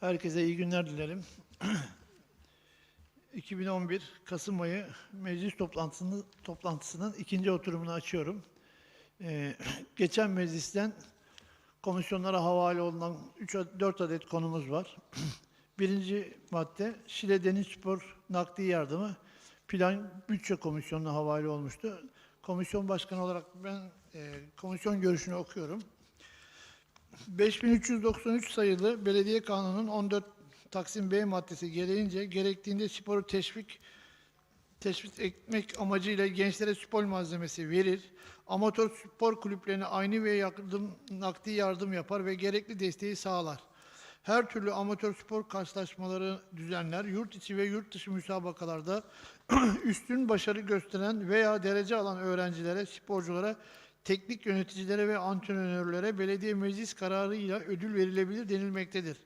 Herkese iyi günler dilerim. 2011 Kasım ayı meclis toplantısının, toplantısının ikinci oturumunu açıyorum. Ee, geçen meclisten komisyonlara havale olunan 3 4 adet konumuz var. Birinci madde Şile Deniz Spor nakdi yardımı Plan Bütçe Komisyonu'na havale olmuştu. Komisyon başkanı olarak ben e, komisyon görüşünü okuyorum. 5393 sayılı Belediye Kanunu'nun 14 Taksim B maddesi gereğince gerektiğinde sporu teşvik teşvik etmek amacıyla gençlere spor malzemesi verir. Amatör spor kulüplerine aynı ve yardım, nakdi yardım yapar ve gerekli desteği sağlar. Her türlü amatör spor karşılaşmaları düzenler. Yurt içi ve yurt dışı müsabakalarda üstün başarı gösteren veya derece alan öğrencilere, sporculara, teknik yöneticilere ve antrenörlere belediye meclis kararıyla ödül verilebilir denilmektedir.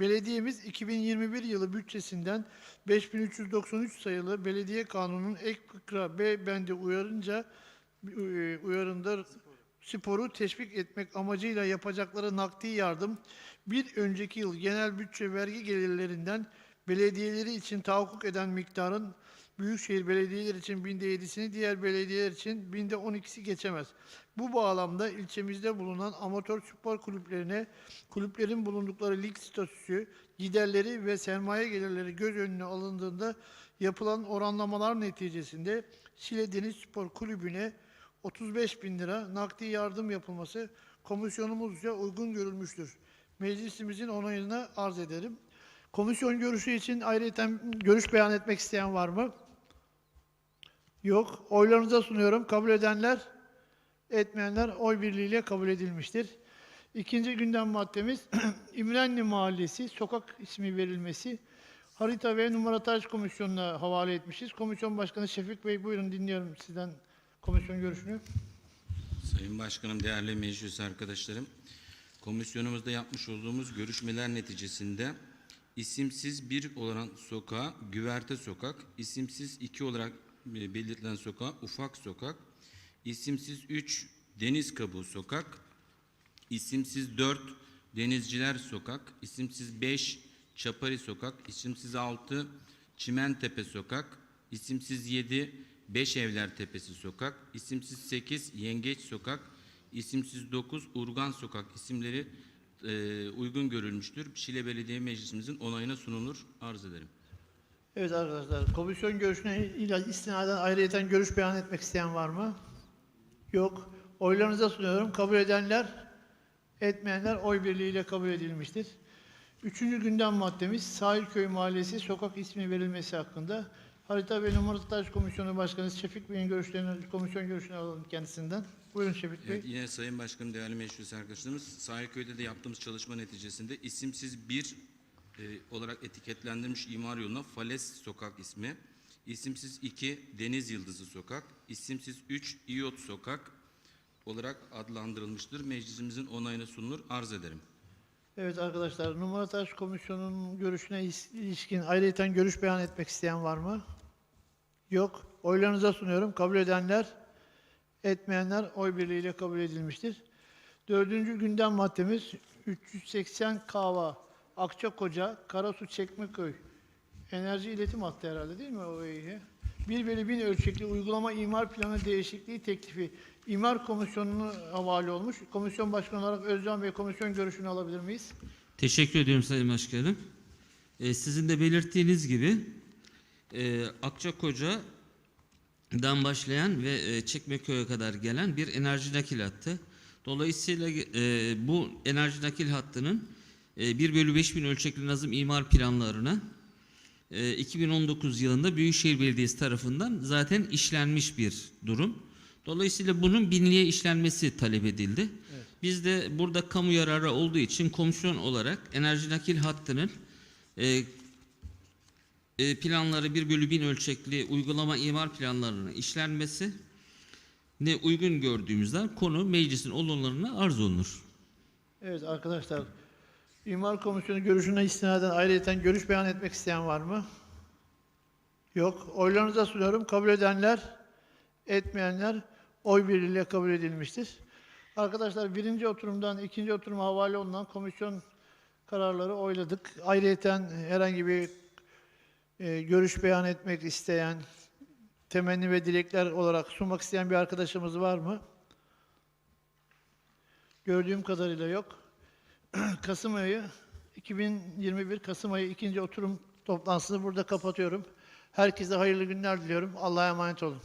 Belediyemiz 2021 yılı bütçesinden 5393 sayılı Belediye Kanunu'nun ek fıkra B bendi uyarınca e, uyarında sporu teşvik etmek amacıyla yapacakları nakdi yardım bir önceki yıl genel bütçe vergi gelirlerinden belediyeleri için tahakkuk eden miktarın Büyükşehir belediyeler için binde yedisini, diğer belediyeler için binde on ikisi geçemez. Bu bağlamda ilçemizde bulunan amatör spor kulüplerine kulüplerin bulundukları lig statüsü, giderleri ve sermaye gelirleri göz önüne alındığında yapılan oranlamalar neticesinde Şile Deniz Spor Kulübü'ne 35 bin lira nakdi yardım yapılması komisyonumuzca uygun görülmüştür. Meclisimizin onayına arz ederim. Komisyon görüşü için ayrıca görüş beyan etmek isteyen var mı? Yok. Oylarınıza sunuyorum. Kabul edenler, etmeyenler oy birliğiyle kabul edilmiştir. İkinci gündem maddemiz İmrenli Mahallesi sokak ismi verilmesi harita ve numarataj komisyonuna havale etmişiz. Komisyon Başkanı Şefik Bey buyurun dinliyorum sizden komisyon görüşünü. Sayın Başkanım, değerli meclis arkadaşlarım, komisyonumuzda yapmış olduğumuz görüşmeler neticesinde isimsiz bir olan sokağa Güverte Sokak, isimsiz iki olarak e, belirtilen sokağa Ufak Sokak, isimsiz üç Deniz Kabuğu Sokak, isimsiz dört Denizciler Sokak, isimsiz beş Çapari Sokak, isimsiz altı Çimentepe Sokak, isimsiz yedi Beş Evler Tepesi Sokak, isimsiz 8 Yengeç Sokak, isimsiz 9 Urgan Sokak isimleri e, uygun görülmüştür. Şile Belediye Meclisimizin onayına sunulur. Arz ederim. Evet arkadaşlar, komisyon görüşüne istinaden ayrıyeten görüş beyan etmek isteyen var mı? Yok. Oylarınıza sunuyorum. Kabul edenler, etmeyenler oy birliğiyle kabul edilmiştir. Üçüncü gündem maddemiz Sahilköy Mahallesi sokak ismi verilmesi hakkında. Harita ve Numarataj Komisyonu Başkanı Şefik Bey'in görüşlerini, komisyon görüşünü alalım kendisinden. Buyurun Şefik Bey. Evet, yine Sayın Başkanım, değerli meclis arkadaşlarımız, Sahilköy'de de yaptığımız çalışma neticesinde isimsiz bir e, olarak etiketlendirilmiş imar yoluna Fales Sokak ismi, isimsiz 2 Deniz Yıldızı Sokak, isimsiz 3 İyot Sokak olarak adlandırılmıştır. Meclisimizin onayına sunulur. Arz ederim. Evet arkadaşlar, Numarataj Komisyonu'nun görüşüne ilişkin ayrıyeten görüş beyan etmek isteyen var mı? Yok. Oylarınıza sunuyorum. Kabul edenler, etmeyenler oy birliğiyle kabul edilmiştir. Dördüncü gündem maddemiz 380 Kava, Akçakoca, Karasu Çekmeköy. Enerji iletim hattı herhalde değil mi o iyi? 1 bölü 1000 ölçekli uygulama imar planı değişikliği teklifi İmar Komisyonu'na havale olmuş. Komisyon Başkanı olarak Özcan Bey komisyon görüşünü alabilir miyiz? Teşekkür ediyorum Sayın Başkanım. Ee, sizin de belirttiğiniz gibi e, Akçakoca'dan başlayan ve e, Çekmeköy'e kadar gelen bir enerji nakil hattı. Dolayısıyla e, bu enerji nakil hattının e, 1 bölü 5000 ölçekli nazım imar planlarına e, 2019 yılında Büyükşehir Belediyesi tarafından zaten işlenmiş bir durum. Dolayısıyla bunun binliğe işlenmesi talep edildi. Biz de burada kamu yararı olduğu için komisyon olarak enerji nakil hattının e, e, planları 1 bölü 1000 ölçekli uygulama imar planlarının işlenmesi ne uygun gördüğümüzden konu meclisin olumlarına arz olunur. Evet arkadaşlar, İmar Komisyonu görüşüne istinaden ayrıyeten görüş beyan etmek isteyen var mı? Yok. Oylarınıza sunuyorum. Kabul edenler, etmeyenler oy birliğiyle kabul edilmiştir. Arkadaşlar birinci oturumdan ikinci oturuma havale olunan komisyon kararları oyladık. Ayrıyeten herhangi bir e, görüş beyan etmek isteyen, temenni ve dilekler olarak sunmak isteyen bir arkadaşımız var mı? Gördüğüm kadarıyla yok. Kasım ayı 2021 Kasım ayı ikinci oturum toplantısını burada kapatıyorum. Herkese hayırlı günler diliyorum. Allah'a emanet olun.